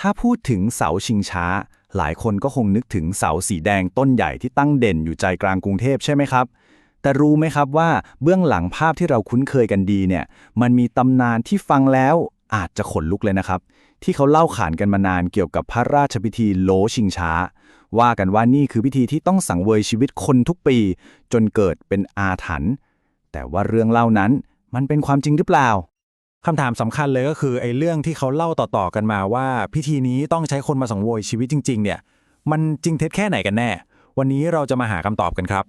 ถ้าพูดถึงเสาชิงช้า หลายคนก็คงนึกถึงเสาสีแดงต้นใหญ่ที่ตั้งเด่นอยู่ใจกลางกรุงเทพใช่ไหมครับ แต่รู้ไหมครับว่าเบื้องหลังภาพที่เราคุ้นเคยกันดีเนี่ย มันมีตำนานที่ฟังแล้วอาจจะขนลุกเลยนะครับ ที่เขาเล่าขานกันมานานเกี่ยวกับพระราชพิธีโลชิงช้า ว่ากันว่านี่คือพิธีที่ต้องสังเวยชีวิตคนทุกปี จนเกิดเป็นอาถรรพ์แต่ว่าเรื่องเล่านั้นมันเป็นความจริงหรือเปล่า คำถามสำคัญเลยก็คือไอ้เรื่องที่เขาเล่าต่อๆกันมาว่า พิธีนี้ต้องใช้คนมาสังเวยชีวิตจริง ๆ เนี่ย มันจริงเท็จแค่ไหนกันแน่ วันนี้เราจะมาหาคำตอบกันครับ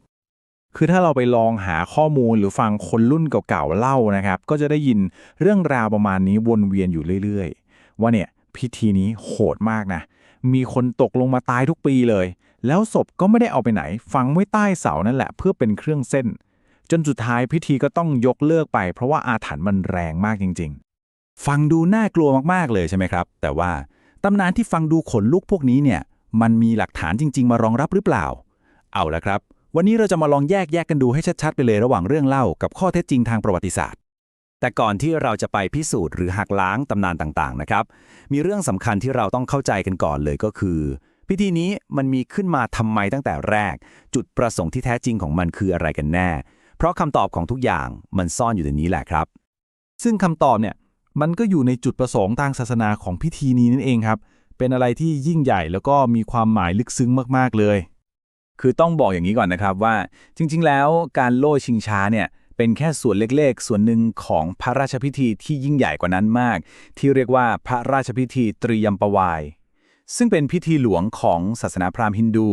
คือถ้าเราไปลองหาข้อมูลหรือฟังคนรุ่นเก่าๆเล่านะครับ ก็จะได้ยินเรื่องราวประมาณนี้วนเวียนอยู่เรื่อย ๆ ว่าเนี่ยพิธีนี้โหดมากนะ มีคนตกลงมาตายทุกปีเลย แล้วศพก็ไม่ได้เอาไปไหน ฝังไว้ใต้เสานั่นแหละ เพื่อเป็นเครื่องเส้น จนสุดท้ายพิธีก็ต้องยกเลิกไป เพราะว่าอาถรรพ์มันแรงมากจริง ๆ ฟังดูน่ากลัวมากๆเลยใช่ไหมครับ แต่ว่าตำนานที่ฟังดูขนลุกพวกนี้เนี่ย มันมีหลักฐานจริง ๆ มารองรับหรือเปล่า เอาละครับ วันนี้เราจะมาลองแยกแยกกันดูให้ชัดๆ ไปเลยระหว่างเรื่องเล่ากับข้อเท็จจริงทางประวัติศาสตร์ แต่ก่อนที่เราจะไปพิสูจน์หรือหักล้างตำนานต่างๆนะครับ มีเรื่องสำคัญที่เราต้องเข้าใจกันก่อนเลยก็คือ พิธีนี้มันมีขึ้นมาทำไมตั้งแต่แรก จุดประสงค์ที่แท้จริงของมันคืออะไรกันแน่ เพราะคำตอบของทุกอย่างมันซ่อนอยู่ในนี้แหละครับ ซึ่งคำตอบเนี่ยมันก็อยู่ในจุดประสงค์ทางศาสนาของพิธีนี้นั่นเองครับ เป็นอะไรที่ยิ่งใหญ่แล้วก็มีความหมายลึกซึ้งมากๆเลย คือต้องบอกอย่างนี้ก่อนนะครับว่า จริง ๆ แล้วการโล่ชิงช้าเนี่ยเป็นแค่ส่วนเล็กๆ ส่วนหนึ่งของพระราชพิธีที่ยิ่งใหญ่กว่านั้นมาก ที่เรียกว่าพระราชพิธีตรียมปวาย ซึ่งเป็นพิธีหลวงของศาสนาพราหมณ์ฮินดู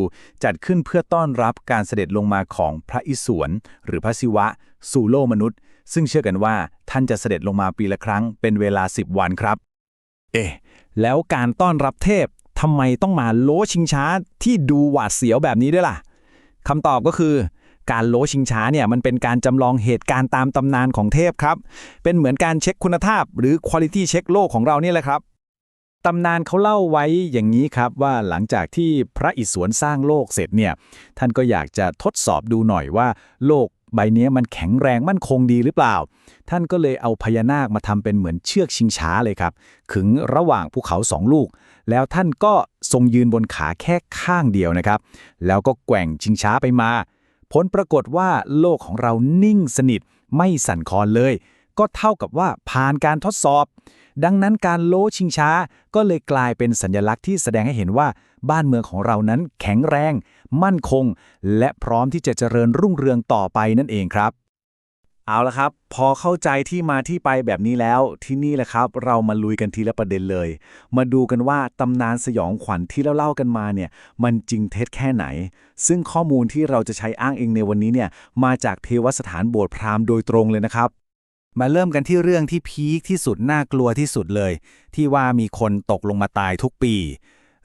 จัดขึ้นเพื่อต้อนรับการเสด็จลงมาของพระอิศวรหรือพระศิวะ สู่โลกมนุษย์ ซึ่งเชื่อกันว่าท่านจะเสด็จลงมาปีละครั้งเป็นเวลา 10 วันครับ เอ๊ะ แล้วการต้อนรับเทพทำไมต้องมาโลชิงช้าที่ดูหวาดเสียวแบบนี้ด้วยล่ะคำตอบก็คือการโลชิงช้าเนี่ยมันเป็นการจำลองเหตุการณ์ตามตำนานของเทพครับ เป็นเหมือนการเช็คคุณภาพ หรือ quality เช็คโลกของเรานี่แหละครับ ตำนานเขาเล่าไว้อย่างนี้ครับว่าหลังจากที่พระอิศวรสร้างโลกเสร็จเนี่ย ท่านก็อยากจะทดสอบดูหน่อยว่า โลกใบนี้มันแข็งแรงมั่นคงดีหรือเปล่า ท่านก็เลยเอาพญานาคมาทำเป็นเหมือนเชือกชิงช้าเลยครับ ขึงระหว่างภูเขาสองลูก แล้วท่านก็ทรงยืนบนขาแค่ข้างเดียวนะครับ แล้วก็แกว่งชิงช้าไปมา ผลปรากฏว่าโลกของเรานิ่งสนิทไม่สั่นคลอนเลย ก็เท่ากับว่าผ่านการทดสอบ ดังนั้นการโลชิงช้าก็เลยกลายเป็นสัญลักษณ์ที่แสดงให้เห็นว่า บ้านเมืองของเรานั้นแข็งแรง มั่นคง และพร้อมที่จะเจริญรุ่งเรืองต่อไปนั่นเองครับ เอาละครับ พอเข้าใจที่มาที่ไปแบบนี้แล้วที่นี่แหละครับ เรามาลุยกันทีละประเด็นเลย มาดูกันว่าตำนานสยองขวัญที่เราเล่ากันมาเนี่ยมันจริงเท็จแค่ไหน ซึ่งข้อมูลที่เราจะใช้อ้างเองในวันนี้เนี่ยมาจากเทวสถานโบสถ์พราหมณ์โดยตรงเลยนะครับ มาเริ่มกันที่เรื่องที่พีคที่สุดน่ากลัวที่สุดเลย ที่ว่ามีคนตกลงมาตายทุกปี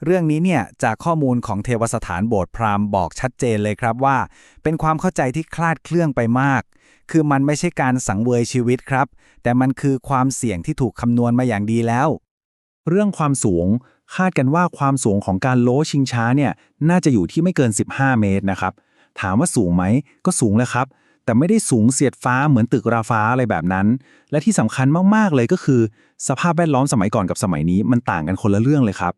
เรื่องนี้เนี่ยจากข้อมูลของเทวสถานโบสถ์พราหมณ์บอกชัดเจนเลยครับว่า เป็นความเข้าใจที่คลาดเคลื่องไปมาก คือมันไม่ใช่การสังเวยชีวิตครับ แต่มันคือความเสี่ยงที่ถูกคำนวณมาอย่างดีแล้ว เรื่องความสูงคาดกันว่าความสูงของการโลชิงช้าเนี่ยน่าจะอยู่ที่ไม่เกิน 15 เมตรนะครับถามว่าสูงไหมก็สูงแล้วครับ แต่ไม่ได้สูงเสียดฟ้าเหมือนตึกราฟ้าอะไรแบบนั้น และที่สำคัญมากๆเลยก็คือ สภาพแวดล้อมสมัยก่อนกับสมัยนี้มันต่างกันคนละเรื่องเลยครับ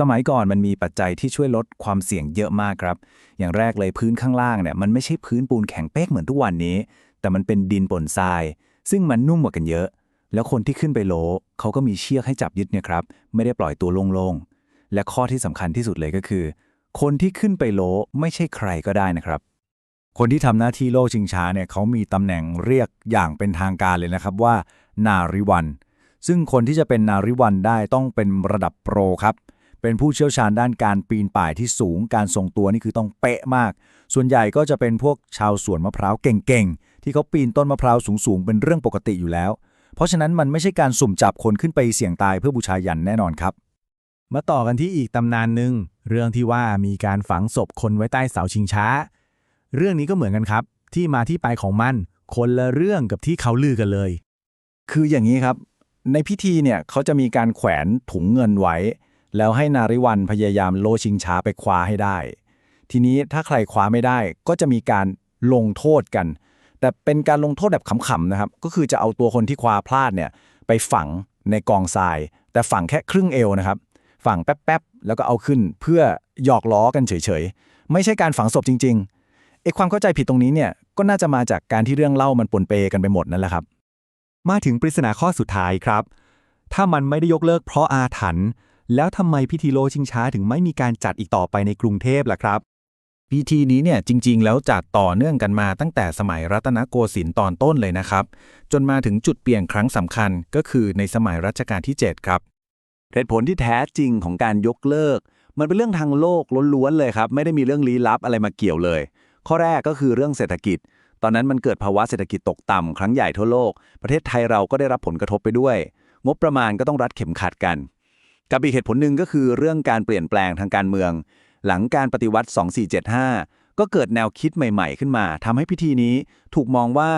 สมัยก่อนมันมีปัจจัยที่ช่วยลดความเสี่ยงเยอะมากครับ อย่างแรกเลยพื้นข้างล่างเนี่ยมันไม่ใช่พื้นปูนแข็งเป๊กเหมือนทุกวันนี้ แต่มันเป็นดินปนทราย ซึ่งมันนุ่มกว่ากันเยอะ แล้วคนที่ขึ้นไปโลเขาก็มีเชือกให้จับยึดเนี่ยครับไม่ได้ปล่อยตัวโล่งๆและข้อที่สำคัญที่สุดเลยก็คือ คนที่ขึ้นไปโลไม่ใช่ใครก็ได้นะครับ คนที่ทำหน้าที่โลชิงช้าเนี่ยเขามีตำแหน่งเรียกอย่างเป็นทางการเลยนะครับว่า นาริวันซึ่งคนที่จะเป็นนาริวันได้ต้องเป็นระดับโปรครับ เป็นผู้เชี่ยวชาญด้านการปีนป่ายที่สูง การทรงตัวนี่คือต้องเป๊ะมาก ส่วนใหญ่ก็จะเป็นพวกชาวสวนมะพร้าวเก่งๆ ที่เขาปีนต้นมะพร้าวสูงๆ เป็นเรื่องปกติอยู่แล้ว เพราะฉะนั้นมันไม่ใช่การสุ่มจับคนขึ้นไปเสี่ยงตายเพื่อบูชายันแน่นอนครับ มาต่อกันที่อีกตำนานหนึ่งเรื่องที่ว่ามีการฝังศพคนไว้ใต้เสาชิงช้า เรื่องนี้ก็เหมือนกันครับ ที่มาที่ไปของมัน คนละเรื่องกับที่เขาลือกันเลย คืออย่างนี้ครับ ในพิธีเนี่ยเขาจะมีการแขวนถุงเงินไว้ แล้วให้นาริวันพยายามโลชิงช้าไปคว้าให้ได้ ทีนี้ถ้าใครคว้าไม่ได้ก็จะมีการลงโทษกัน แต่เป็นการลงโทษแบบขำๆนะครับ ก็คือจะเอาตัวคนที่คว้าพลาดเนี่ยไปฝังในกองทราย แต่ฝังแค่ครึ่งเอวนะครับ ฝังแป๊บๆแล้วก็เอาขึ้นเพื่อหยอกล้อกันเฉยๆ ไม่ใช่การฝังศพจริงๆ ไอ้ความเข้าใจผิดตรงนี้เนี่ยก็น่าจะมาจากการที่เรื่องเล่ามันปนเปกันไปหมดนั่นแหละครับ มาถึงปริศนาข้อสุดท้ายครับ ถ้ามันไม่ได้ยกเลิกเพราะอาถรรพ์แล้วทำไมพิธีโลชิงช้าถึงไม่มีการจัดอีกต่อไปในกรุงเทพล่ะครับ พิธีนี้เนี่ยจริง ๆ แล้วจัดต่อเนื่องกันมาตั้งแต่สมัยรัตนโกสินทร์ตอนต้นเลยนะครับ จนมาถึงจุดเปลี่ยนครั้งสำคัญก็คือในสมัยรัชกาลที่ 7 ครับ เหตุผลที่แท้จริงของการยกเลิก มันเป็นเรื่องทางโลกล้วนๆเลยครับ ไม่ได้มีเรื่องลี้ลับอะไรมาเกี่ยวเลย ข้อแรกก็คือเรื่องเศรษฐกิจ ตอนนั้นมันเกิดภาวะเศรษฐกิจตกต่ำครั้งใหญ่ทั่วโลก ประเทศไทยเราก็ได้รับผลกระทบไปด้วย งบประมาณก็ต้องรัดเข็มขัดกัน กับอีกเหตุผลหนึ่งก็คือเรื่องการเปลี่ยนแปลงทางการเมือง หลังการปฏิวัติ 2475 ก็เกิดแนวคิดใหม่ๆ ขึ้นมาทำให้พิธีนี้ถูกมองว่า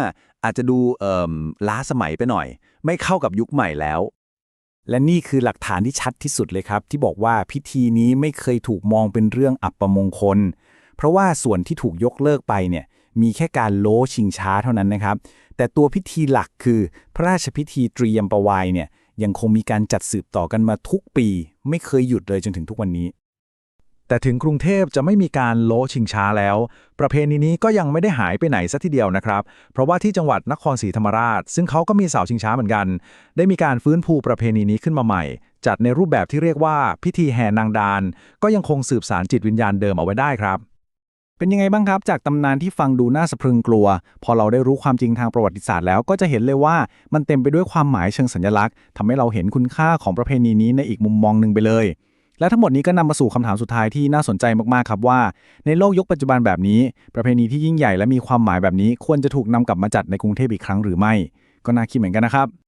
อาจจะดูเอ่มล้าสมัยไปหน่อย ไม่เข้ากับยุคใหม่แล้วและนี่คือหลักฐานที่ชัดที่สุดเลยครับ ที่บอกว่าพิธีนี้ไม่เคยถูกมองเป็นเรื่องอัปมงคล เพราะว่าส่วนที่ถูกยกเลิกไปเนี่ยมีแค่การโล้ชิงช้าเท่านั้นนะครับ แต่ตัวพิธีหลักคือพระราชพิธีเตรียมประวายเนี่ยยังคงมีการจัดสืบต่อกันมาทุกปี ไม่เคยหยุดเลยจนถึงทุกวันนี้ แต่ถึงกรุงเทพจะไม่มีการโลชิงช้าแล้ว ประเพณีนี้ก็ยังไม่ได้หายไปไหนสัทีเดียวนะครับ เพราะว่าที่จังหวัดนครศรีธรรมราช ซึ่งเขาก็มีเสาชิงช้าเหมือนกัน ได้มีการฟื้นฟูประเพณีนี้ขึ้นมาใหม่ จัดในรูปแบบที่เรียกว่าพิธีแห่นางดานก็ยังคงสืบสารจิตวิญญาณเดิมเอาไว้ได้ครับ เป็นยังไงบ้างครับ จากตำนานที่ฟังดูน่าสะพรึงกลัว พอเราได้รู้ความจริงทางประวัติศาสตร์แล้วก็จะเห็นเลยว่ามันเต็มไปด้วยความหมายเชิงสัญลักษณ์ทำให้เราเห็นคุณค่าของประเพณีนี้ในอีกมุมมองหนึ่งไปเลย และทั้งหมดนี้ก็นำมาสู่คำถามสุดท้ายที่น่าสนใจมากๆครับว่า ในโลกยุคปัจจุบันแบบนี้ ประเพณีที่ยิ่งใหญ่และมีความหมายแบบนี้ควรจะถูกนำกลับมาจัดในกรุงเทพอีกครั้งหรือไม่ ก็น่าคิดเหมือนกันนะครับ